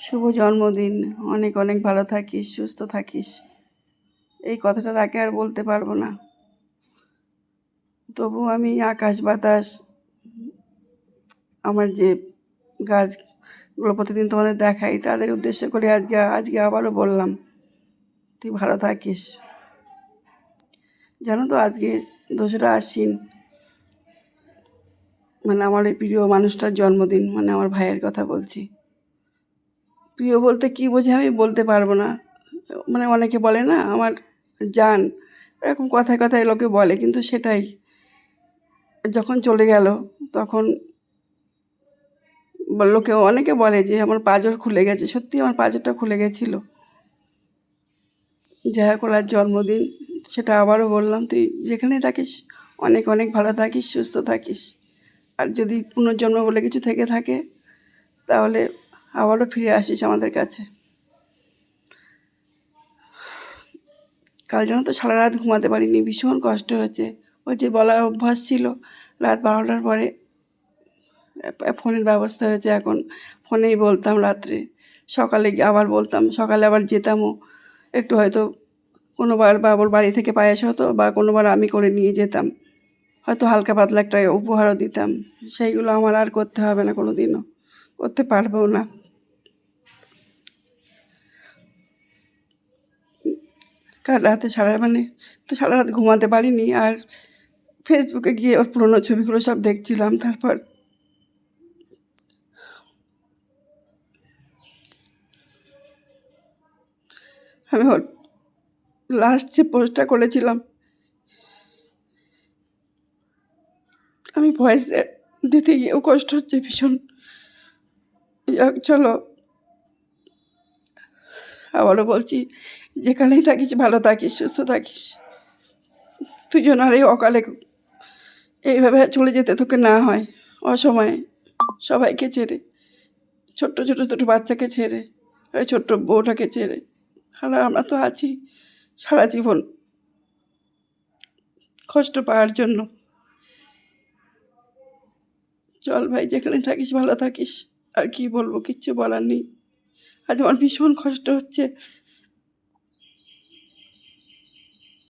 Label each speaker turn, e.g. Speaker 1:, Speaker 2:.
Speaker 1: শুভ জন্মদিন। অনেক অনেক ভালো থাকিস, সুস্থ থাকিস। এই কথাটা তাকে আর বলতে পারব না। তবু আমি আকাশ বাতাস, আমার যে গাছগুলো প্রতিদিন তোমাদের দেখাই, তাদের উদ্দেশ্য করে আজকে আজকে আবারও বললাম, তুই ভালো থাকিস। জানো তো, আজকে দোসরা আশ্বিন। মানে আমার এই প্রিয় মানুষটার জন্মদিন মানে আমার ভাইয়ের কথা বলছি। প্রিয় বলতে কী বোঝে আমি বলতে পারব না। মানে অনেকে বলে না, আমার জান, এরকম কথায় কথায় লোকে বলে, কিন্তু সেটাই। যখন চলে গেল, তখন লোকে, অনেকে বলে যে আমার পাঁজর খুলে গেছে, সত্যি আমার পাঁজরটা খুলে গেছিল। জয়া কলার জন্মদিন, সেটা আবারও বললাম, তুই যেখানে থাকিস, অনেক অনেক ভালো থাকিস, সুস্থ থাকিস। আর যদি পুনর্জন্ম বলে কিছু থেকে থাকে, তাহলে আবারও ফিরে আসিস আমাদের কাছে। কাল যেন তো সারা রাত ঘুমাতে পারিনি, ভীষণ কষ্ট হয়েছে। ওই যে বলার অভ্যাস ছিল, রাত বারোটার পরে ফোনের ব্যবস্থা হয়েছে এখন। ফোনেই বলতাম রাত্রে। সকালে আবার বলতাম, সকালে আবার যেতামও। একটু হয়তো কোনোবার বাবুর বাড়ি থেকে পায়েস হতো বা কোনোবার আমি করে নিয়ে যেতাম। হয়তো হালকা পাতলা একটা উপহারও দিতাম। সেইগুলো আমার আর করতে হবে না কোনো দিনও করতে পারবেও না। কাল রাতে সারা মানে তো সারা রাত ঘুমাতে পারিনি আর ফেসবুকে গিয়ে ওর পুরোনো ছবিগুলো সব দেখছিলাম, তারপর আমি ওর লাস্ট যে পোস্টটা করেছিলাম, আমি ভয়েস দিতে গিয়েও কষ্ট হচ্ছে ভীষণ। চলো। আবারও বলছি, যেখানেই থাকিস, ভালো থাকিস, সুস্থ থাকিস। আর এই অকালে এইভাবে চলে যেতে তোকে না হয়। অসময়ে সবাইকে ছেড়ে, ছোট্ট, ছোট ছোট বাচ্চাকে ছেড়ে, আর ছোট্ট বউটাকে ছেড়ে, আর আমরা তো আছি সারা জীবন কষ্ট পাওয়ার জন্য। চল ভাই যেখানে থাকিস, ভালো থাকিস। আর কি বলব কিচ্ছু বলার নেই। আজ আমার ভীষণ কষ্ট হচ্ছে।